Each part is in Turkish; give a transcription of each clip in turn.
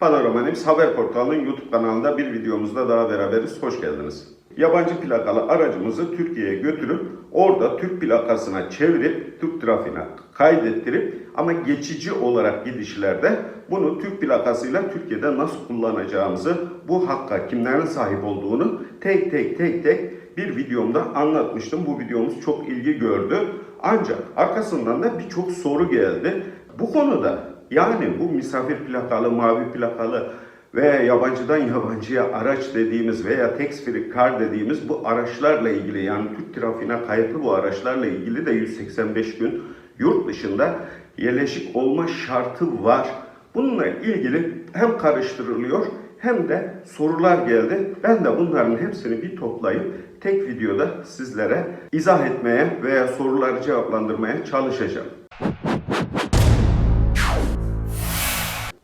Panorama News Haber Portalı'nın YouTube kanalında bir videomuzda daha beraberiz. Hoş geldiniz. Yabancı plakalı aracımızı Türkiye'ye götürüp orada Türk plakasına çevirip Türk trafiğine kaydettirip ama geçici olarak gidişlerde bunu Türk plakasıyla Türkiye'de nasıl kullanacağımızı, bu hakka kimlerin sahip olduğunu tek tek tek tek bir videomda anlatmıştım. Bu videomuz çok ilgi gördü. Ancak arkasından da birçok soru geldi. Bu konuda yani bu misafir plakalı, mavi plakalı veya yabancıdan yabancıya araç dediğimiz veya tax free car dediğimiz bu araçlarla ilgili yani Türk trafiğine kayıtlı bu araçlarla ilgili de 185 gün yurt dışında yerleşik olma şartı var. Bununla ilgili hem karıştırılıyor hem de sorular geldi. Ben de bunların hepsini bir toplayıp tek videoda sizlere izah etmeye veya soruları cevaplandırmaya çalışacağım.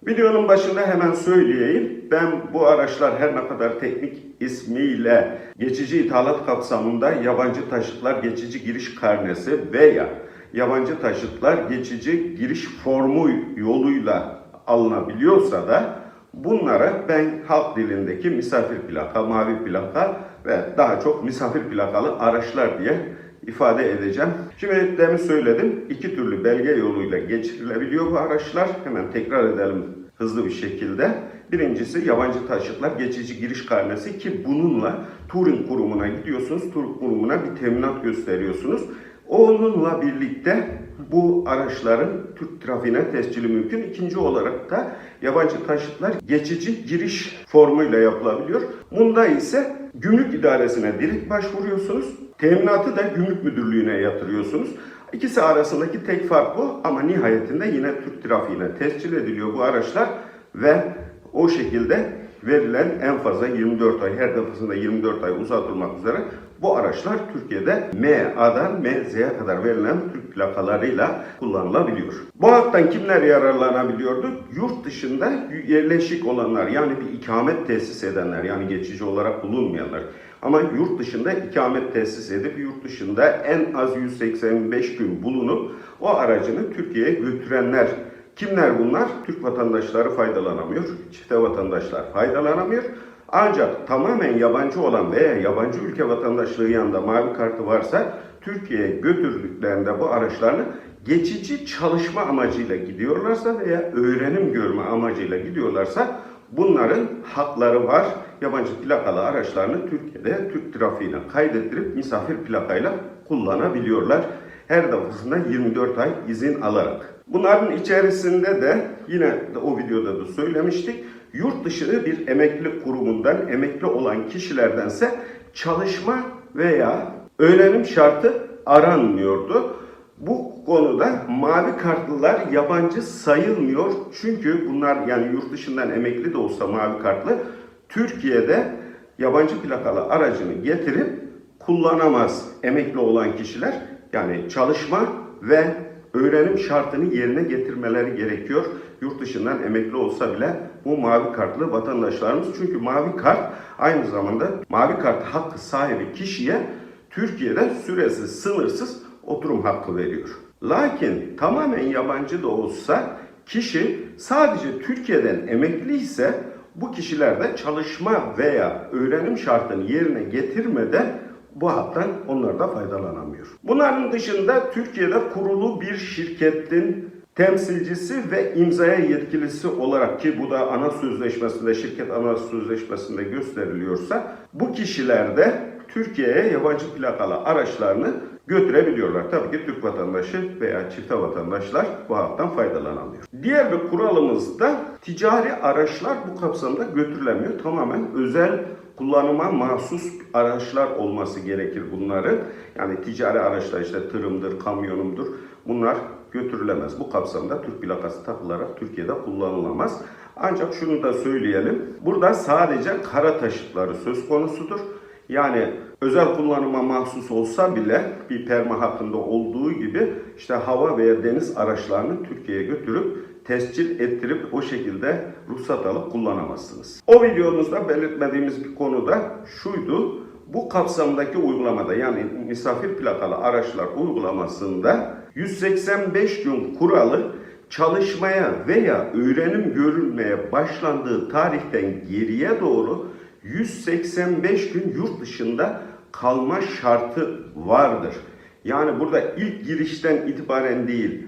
Videonun başında hemen söyleyeyim. Ben bu araçlar her ne kadar teknik ismiyle geçici ithalat kapsamında yabancı taşıtlar geçici giriş karnesi veya yabancı taşıtlar geçici giriş formu yoluyla alınabiliyorsa da bunlara ben halk dilindeki misafir plaka, mavi plaka ve daha çok misafir plakalı araçlar diye ifade edeceğim. Şimdi demin söyledim. iki türlü belge yoluyla geçirilebiliyor bu araçlar. Hemen tekrar edelim hızlı bir şekilde. Birincisi yabancı taşıtlar geçici giriş karnesi ki bununla Turing kurumuna gidiyorsunuz. Turing kurumuna bir teminat gösteriyorsunuz. Onunla birlikte bu araçların Türk trafiğine tescili mümkün. İkinci olarak da yabancı taşıtlar geçici giriş formuyla yapılabiliyor. Bunda ise gümrük idaresine direkt başvuruyorsunuz. Teminatı da gümrük müdürlüğüne yatırıyorsunuz. İkisi arasındaki tek fark bu ama nihayetinde yine Türk trafiğine tescil ediliyor bu araçlar ve o şekilde verilen en fazla 24 ay her defasında 24 ay uzatılmak üzere bu araçlar Türkiye'de MA'dan MZ'ye kadar verilen Türk plakalarıyla kullanılabiliyor. Bu haktan kimler yararlanabiliyordu? Yurt dışında yerleşik olanlar yani bir ikamet tesis edenler yani geçici olarak bulunmayanlar. Ama yurt dışında ikamet tesis edip yurt dışında en az 185 gün bulunup o aracını Türkiye'ye götürenler Kimler bunlar? Türk vatandaşları faydalanamıyor, çifte vatandaşlar faydalanamıyor. Ancak tamamen yabancı olan veya yabancı ülke vatandaşlığı yanında mavi kartı varsa Türkiye'ye götürdüklerinde bu araçlarını geçici çalışma amacıyla gidiyorlarsa veya öğrenim görme amacıyla gidiyorlarsa bunların hakları var. Yabancı plakalı araçlarını Türkiye'de Türk trafiğine kaydettirip misafir plakayla kullanabiliyorlar. Her defasında 24 ay izin alarak. Bunların içerisinde de yine de o videoda da söylemiştik. Yurt dışı bir emeklilik kurumundan emekli olan kişilerdense çalışma veya öğrenim şartı aranmıyordu. Bu konuda mavi kartlılar yabancı sayılmıyor. Çünkü bunlar yani yurt dışından emekli de olsa mavi kartlı Türkiye'de yabancı plakalı aracını getirip kullanamaz emekli olan kişiler. Yani çalışma ve öğrenim şartını yerine getirmeleri gerekiyor. Yurt dışından emekli olsa bile bu mavi kartlı vatandaşlarımız. Çünkü mavi kart aynı zamanda mavi kart hakkı sahibi kişiye Türkiye'de süresiz, sınırsız oturum hakkı veriyor. Lakin tamamen yabancı da olsa kişi sadece Türkiye'den emekli ise bu kişiler de çalışma veya öğrenim şartını yerine getirmeden bu haktan onlar da faydalanamıyor. Bunların dışında Türkiye'de kurulu bir şirketin temsilcisi ve imzaya yetkilisi olarak ki bu da ana sözleşmesinde, şirket ana sözleşmesinde gösteriliyorsa bu kişiler de Türkiye'ye yabancı plakalı araçlarını götürebiliyorlar. Tabii ki Türk vatandaşı veya çifte vatandaşlar bu haktan faydalanamıyor. Diğer bir kuralımız da ticari araçlar bu kapsamda götürülemiyor. Tamamen özel kullanıma mahsus araçlar olması gerekir bunların. Yani ticari araçlar işte tırımdır, kamyonumdur. Bunlar götürülemez. Bu kapsamda Türk plakası takılarak Türkiye'de kullanılamaz. Ancak şunu da söyleyelim. Burada sadece kara taşıtları söz konusudur. Yani özel kullanıma mahsus olsa bile bir perma hakkında olduğu gibi işte hava veya deniz araçlarını Türkiye'ye götürüp tescil ettirip o şekilde ruhsat alıp kullanamazsınız. O videomuzda belirtmediğimiz bir konu da şuydu. Bu kapsamdaki uygulamada yani misafir plakalı araçlar uygulamasında 185 gün kuralı çalışmaya veya öğrenim görülmeye başlandığı tarihten geriye doğru 185 gün yurt dışında kalma şartı vardır. Yani burada ilk girişten itibaren değil,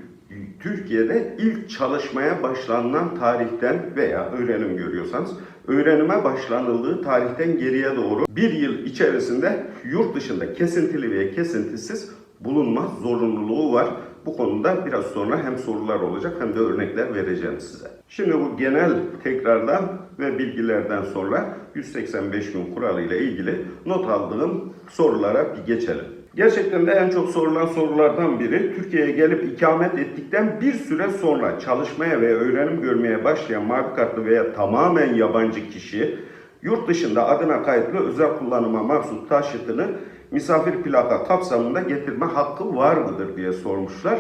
Türkiye'de ilk çalışmaya başlanılan tarihten veya öğrenim görüyorsanız öğrenime başlanıldığı tarihten geriye doğru bir yıl içerisinde yurt dışında kesintili veya kesintisiz bulunma zorunluluğu var. Bu konuda biraz sonra hem sorular olacak hem de örnekler vereceğim size. Şimdi bu genel tekrardan ve bilgilerden sonra 185 gün kuralı ile ilgili not aldığım sorulara bir geçelim. Gerçekten de en çok sorulan sorulardan biri Türkiye'ye gelip ikamet ettikten bir süre sonra çalışmaya ve öğrenim görmeye başlayan mavi kartlı veya tamamen yabancı kişi yurt dışında adına kayıtlı özel kullanıma mahsus taşıtını misafir plaka kapsamında getirme hakkı var mıdır diye sormuşlar.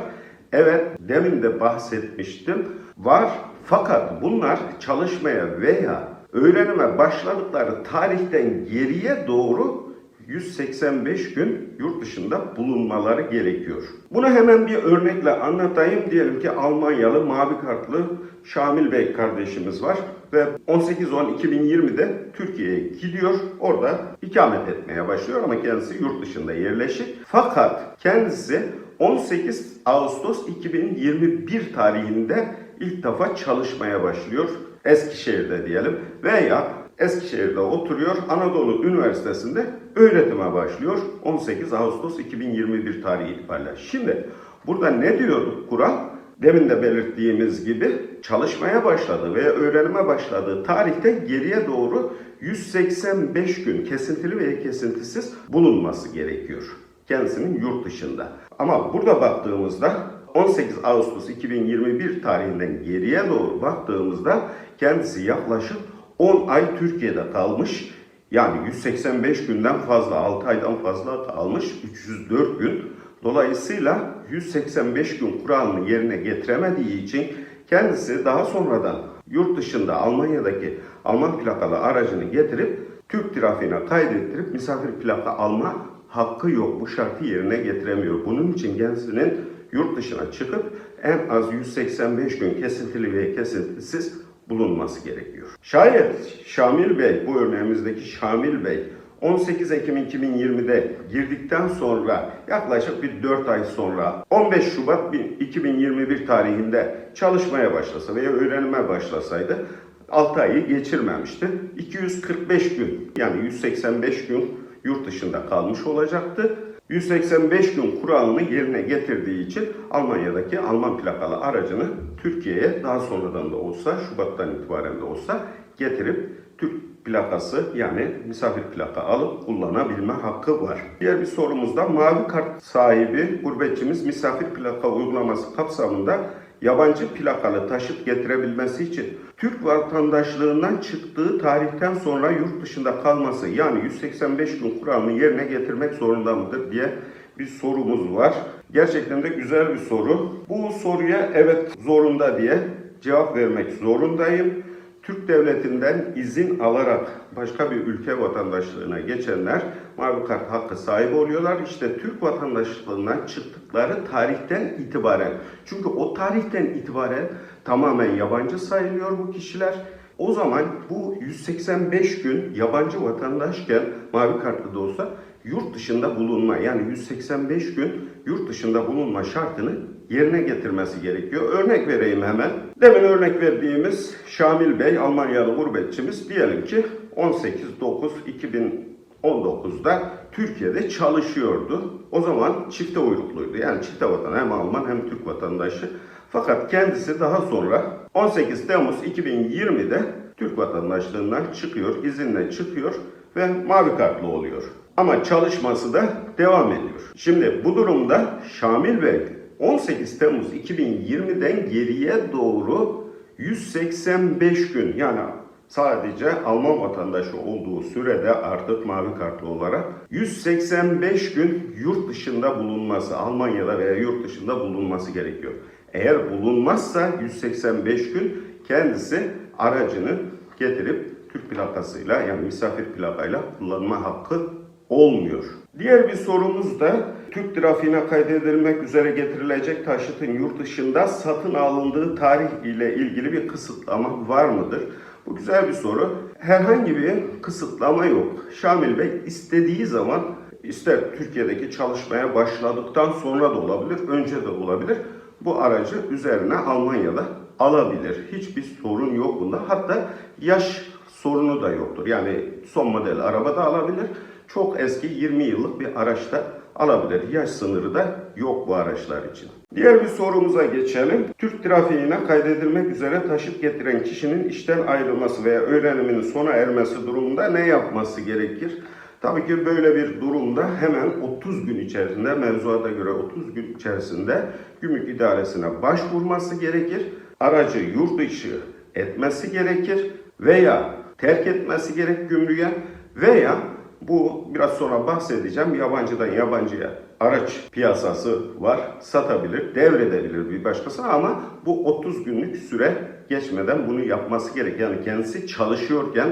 Evet, demin de bahsetmiştim. Var fakat bunlar çalışmaya veya öğrenime başladıkları tarihten geriye doğru 185 gün yurt dışında bulunmaları gerekiyor. Bunu hemen bir örnekle anlatayım. Diyelim ki Almanyalı mavi kartlı Şamil Bey kardeşimiz var ve 18-10-2020'de Türkiye'ye gidiyor. Orada ikamet etmeye başlıyor ama kendisi yurt dışında yerleşik. Fakat kendisi 18 Ağustos 2021 tarihinde ilk defa çalışmaya başlıyor. Eskişehir'de diyelim veya Eskişehir'de oturuyor. Anadolu Üniversitesi'nde öğretime başlıyor. 18 Ağustos 2021 tarihi itibariyle. Şimdi burada ne diyorduk kural? Demin de belirttiğimiz gibi çalışmaya başladığı veya öğrenime başladığı tarihten geriye doğru 185 gün kesintili veya kesintisiz bulunması gerekiyor. Kendisinin yurt dışında. Ama burada baktığımızda 18 Ağustos 2021 tarihinden geriye doğru baktığımızda kendisi yaklaşık 10 ay Türkiye'de kalmış. Yani 185 günden fazla, 6 aydan fazla kalmış. 304 gün. Dolayısıyla 185 gün kuralını yerine getiremediği için kendisi daha sonradan yurt dışında Almanya'daki Alman plakalı aracını getirip Türk trafiğine kaydettirip misafir plaka alma hakkı yok. Bu şartı yerine getiremiyor. Bunun için kendisinin yurt dışına çıkıp en az 185 gün kesintili ve kesintisiz bulunması gerekiyor. Şayet Şamil Bey, bu örneğimizdeki Şamil Bey 18 Ekim 2020'de girdikten sonra yaklaşık bir 4 ay sonra 15 Şubat 2021 tarihinde çalışmaya başlasa veya öğrenime başlasaydı 6 ayı geçirmemişti. 245 gün yani 185 gün yurt dışında kalmış olacaktı. 185 gün kuralını yerine getirdiği için Almanya'daki Alman plakalı aracını Türkiye'ye daha sonradan da olsa Şubat'tan itibaren de olsa getirip Türk plakası yani misafir plaka alıp kullanabilme hakkı var. Diğer bir sorumuzda mavi kart sahibi gurbetçimiz misafir plaka uygulaması kapsamında yabancı plakalı taşıt getirebilmesi için Türk vatandaşlığından çıktığı tarihten sonra yurt dışında kalması yani 185 gün kuralını yerine getirmek zorunda mıdır diye bir sorumuz var. Gerçekten de güzel bir soru. Bu soruya evet zorunda diye cevap vermek zorundayım. Türk devletinden izin alarak başka bir ülke vatandaşlığına geçenler mavi kart hakkı sahibi oluyorlar. İşte Türk vatandaşlığından çıktıkları tarihten itibaren. Çünkü o tarihten itibaren tamamen yabancı sayılıyor bu kişiler. O zaman bu 185 gün yabancı vatandaşken mavi kartlı da olsa yurt dışında bulunma yani 185 gün yurt dışında bulunma şartını yerine getirmesi gerekiyor. Örnek vereyim hemen. Demin örnek verdiğimiz Şamil Bey Almanyalı gurbetçimiz diyelim ki 18-9-2019'da Türkiye'de çalışıyordu. O zaman çifte uyrukluydu. Yani çifte vatan hem Alman hem Türk vatandaşı. Fakat kendisi daha sonra 18 Temmuz 2020'de Türk vatandaşlığından çıkıyor, izinle çıkıyor ve mavi kartlı oluyor. Ama çalışması da devam ediyor. Şimdi bu durumda Şamil Bey 18 Temmuz 2020'den geriye doğru 185 gün yani sadece Alman vatandaşı olduğu sürede artık mavi kartlı olarak 185 gün yurt dışında bulunması, Almanya'da veya yurt dışında bulunması gerekiyor. Eğer bulunmazsa 185 gün kendisi aracını getirip Türk plakasıyla yani misafir plakayla kullanma hakkı olmuyor. Diğer bir sorumuz da Türk trafiğine kaydedilmek üzere getirilecek taşıtın yurt dışında satın alındığı tarih ile ilgili bir kısıtlama var mıdır? Bu güzel bir soru. Herhangi bir kısıtlama yok. Şamil Bey istediği zaman ister Türkiye'deki çalışmaya başladıktan sonra da olabilir, önce de olabilir. Bu aracı üzerine Almanya'da alabilir. Hiçbir sorun yok bunda. Hatta yaş sorunu da yoktur. Yani son model araba da alabilir. Çok eski 20 yıllık bir araçta alabilir. Yaş sınırı da yok bu araçlar için. Diğer bir sorumuza geçelim. Türk trafiğine kaydedilmek üzere taşıt getiren kişinin işten ayrılması veya öğreniminin sona ermesi durumunda ne yapması gerekir? Tabii ki böyle bir durumda hemen 30 gün içerisinde mevzuata göre 30 gün içerisinde gümrük idaresine başvurması gerekir. Aracı yurt dışı etmesi gerekir veya terk etmesi gerek gümrüğe veya bu biraz sonra bahsedeceğim. Yabancıdan yabancıya araç piyasası var. Satabilir devredebilir bir başkası ama bu 30 günlük süre geçmeden bunu yapması gerek. Yani kendisi çalışıyorken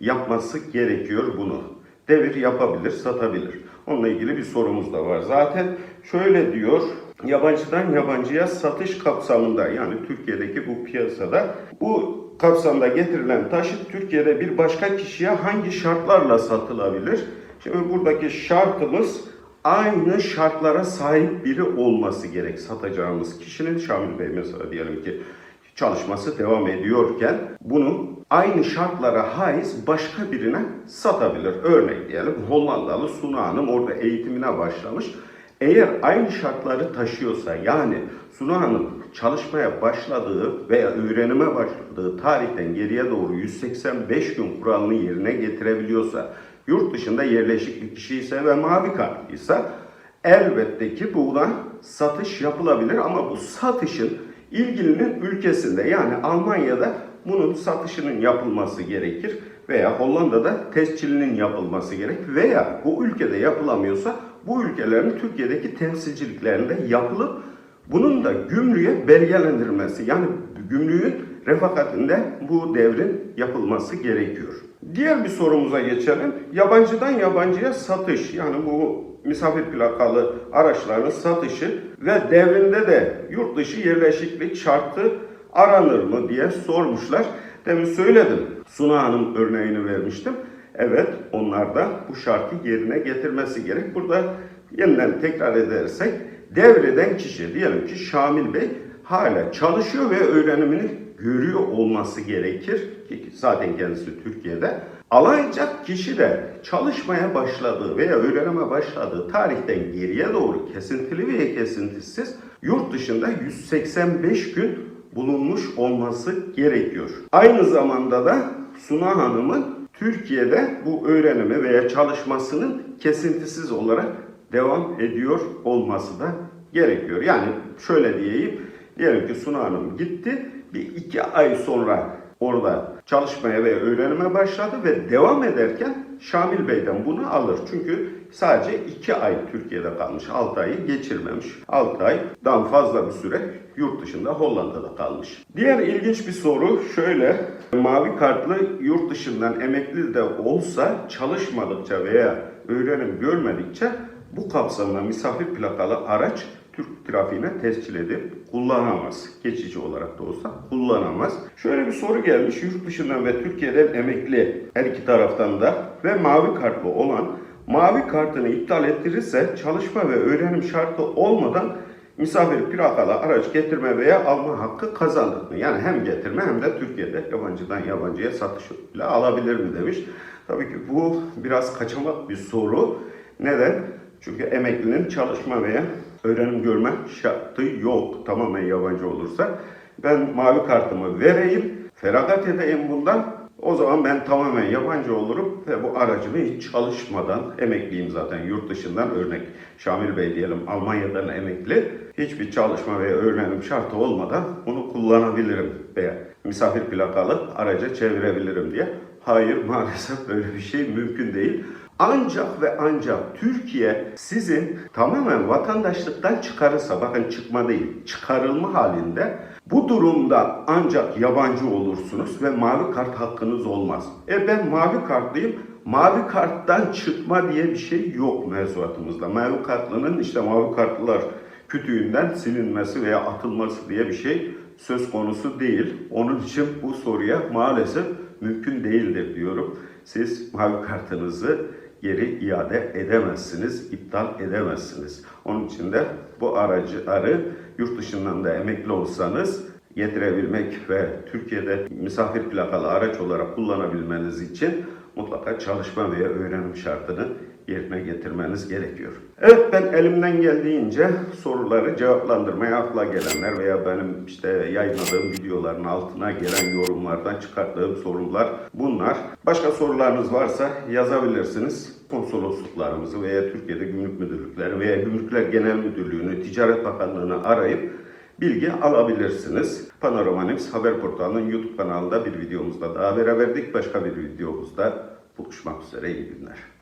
yapması gerekiyor bunu. Devir yapabilir satabilir. Onunla ilgili bir sorumuz da var. Zaten şöyle diyor yabancıdan yabancıya satış kapsamında yani Türkiye'deki bu piyasada bu kapsamda getirilen taşıt Türkiye'de bir başka kişiye hangi şartlarla satılabilir? Şimdi buradaki şartımız aynı şartlara sahip biri olması gerek satacağımız kişinin. Şamil Bey mesela diyelim ki çalışması devam ediyorken bunu aynı şartlara haiz başka birine satabilir. Örnek diyelim Hollandalı Suna Hanım orada eğitimine başlamış. Eğer aynı şartları taşıyorsa yani Suna Hanım çalışmaya başladığı veya öğrenime başladığı tarihten geriye doğru 185 gün kuralını yerine getirebiliyorsa, yurt dışında yerleşik bir kişi ise ve mavi kartlıysa elbette ki buna satış yapılabilir. Ama bu satışın ilgilinin ülkesinde yani Almanya'da bunun satışının yapılması gerekir veya Hollanda'da tescilinin yapılması gerek veya bu ülkede yapılamıyorsa bu ülkelerin Türkiye'deki temsilciliklerinde yapılıp bunun da gümrüğe belgelendirilmesi yani gümrüğün refakatinde bu devrin yapılması gerekiyor. Diğer bir sorumuza geçelim. Yabancıdan yabancıya satış yani bu misafir plakalı araçların satışı ve devrinde de yurt dışı yerleşiklik şartı aranır mı diye sormuşlar. Demin söyledim. Suna Hanım örneğini vermiştim. Evet onlar da bu şartı yerine getirmesi gerek. Burada yeniden tekrar edersek devreden kişi diyelim ki Şamil Bey hala çalışıyor ve öğrenimini görüyor olması gerekir. Ki zaten kendisi Türkiye'de. Alacak kişi de çalışmaya başladığı veya öğrenime başladığı tarihten geriye doğru kesintili veya kesintisiz yurt dışında 185 gün bulunmuş olması gerekiyor. Aynı zamanda da Suna Hanım'ın Türkiye'de bu öğrenimi veya çalışmasının kesintisiz olarak devam ediyor olması da gerekiyor. Yani şöyle diyeyim, diyelim ki Suna Hanım gitti, bir iki ay sonra orada çalışmaya ve öğrenime başladı ve devam ederken Şamil Bey'den bunu alır. Çünkü sadece iki ay Türkiye'de kalmış, 6 ayı geçirmemiş. 6 aydan fazla bir süre yurt dışında Hollanda'da kalmış. Diğer ilginç bir soru şöyle. Mavi kartlı yurt dışından emekli de olsa çalışmadıkça veya öğrenim görmedikçe bu kapsamda misafir plakalı araç Türk trafiğine tescil edip kullanamaz. Geçici olarak da olsa kullanamaz. Şöyle bir soru gelmiş. Yurt dışından ve Türkiye'den emekli her iki taraftan da ve mavi kartlı olan mavi kartını iptal ettirirse çalışma ve öğrenim şartı olmadan misafir plakalı araç getirme veya alma hakkı kazanır mı? Yani hem getirme hem de Türkiye'de yabancıdan yabancıya satışla alabilir mi demiş. Tabii ki bu biraz kaçamak bir soru. Neden? Çünkü emeklinin çalışma veya öğrenim görme şartı yok tamamen yabancı olursa. Ben mavi kartımı vereyim, feragat edeyim bundan. O zaman ben tamamen yabancı olurum ve bu aracımı hiç çalışmadan emekliyim zaten yurt dışından örnek. Şamil Bey diyelim Almanya'dan emekli. Hiçbir çalışma veya öğrenim şartı olmadan bunu kullanabilirim veya misafir plakalı araca çevirebilirim diye. Hayır maalesef böyle bir şey mümkün değil. Ancak ve ancak Türkiye sizin tamamen vatandaşlıktan çıkarırsa, bakın çıkma değil, çıkarılma halinde Bu durumda ancak yabancı olursunuz ve mavi kart hakkınız olmaz. E ben mavi kartlıyım. Mavi karttan çıkma diye bir şey yok mevzuatımızda. Mavi kartlının işte mavi kartlılar kütüğünden silinmesi veya atılması diye bir şey söz konusu değil. Onun için bu soruya maalesef mümkün değildir diyorum. Siz mavi kartınızı geri iade edemezsiniz, iptal edemezsiniz. Onun için de bu aracıları yurt dışından da emekli olsanız getirebilmek ve Türkiye'de misafir plakalı araç olarak kullanabilmeniz için mutlaka çalışma veya öğrenim şartını yerine getirmeniz gerekiyor. Evet ben elimden geldiğince soruları cevaplandırmaya akla gelenler veya benim işte yayınladığım videoların altına gelen yorumlardan çıkarttığım sorular bunlar. Başka sorularınız varsa yazabilirsiniz. Konsolosluklarımızı veya Türkiye'de gümrük müdürlükleri veya Gümrükler Genel Müdürlüğü'nü, Ticaret Bakanlığı'nı arayıp bilgi alabilirsiniz. Panorama News haber portalının YouTube kanalında bir videomuzda daha beraberdik. Başka bir videomuzda buluşmak üzere iyi günler.